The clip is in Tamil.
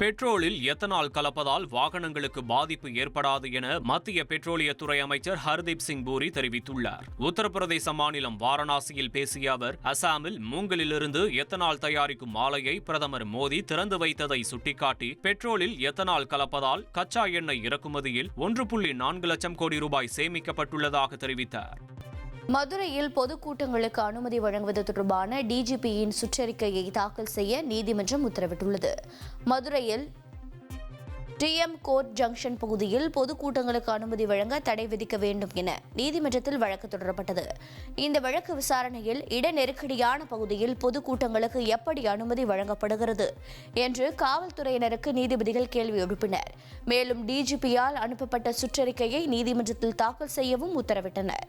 பெட்ரோலில் எத்தனால் கலப்பதால் வாகனங்களுக்கு பாதிப்பு ஏற்படாது என மத்திய பெட்ரோலியத்துறை அமைச்சர் ஹர்தீப் சிங் பூரி தெரிவித்துள்ளார். உத்தரப்பிரதேச மாநிலம் வாரணாசியில் பேசிய அவர் அசாமில் மூங்கலிலிருந்து எத்தனால் தயாரிக்கும் ஆலையை பிரதமர் மோடி திறந்து வைத்ததை சுட்டிக்காட்டி பெட்ரோலில் எத்தனால் கலப்பதால் கச்சா எண்ணெய் இறக்குமதியில் ஒன்று புள்ளி நான்கு லட்சம் கோடி ரூபாய் சேமிக்கப்பட்டுள்ளதாக தெரிவித்தார். மதுரையில் பொதுக்கூட்டங்களுக்கு அனுமதி வழங்குவது தொடர்பான டிஜிபியின் சுற்றறிக்கையை தாக்கல் செய்ய நீதிமன்றம் உத்தரவிட்டுள்ளது. மதுரையில் டிஎம் கோர்ட் ஜங்ஷன் பகுதியில் பொதுக்கூட்டங்களுக்கு அனுமதி வழங்க தடை விதிக்க வேண்டும் என நீதிமன்றத்தில் வழக்கு தொடரப்பட்டது. இந்த வழக்கு விசாரணையில் இட நெருக்கடியான பகுதியில் பொதுக்கூட்டங்களுக்கு எப்படி அனுமதி வழங்கப்படுகிறது என்று காவல்துறையினருக்கு நீதிபதிகள் கேள்வி எழுப்பினர். மேலும் டிஜிபியால் அனுப்பப்பட்ட சுற்றறிக்கையை நீதிமன்றத்தில் தாக்கல் செய்யவும் உத்தரவிட்டனர்.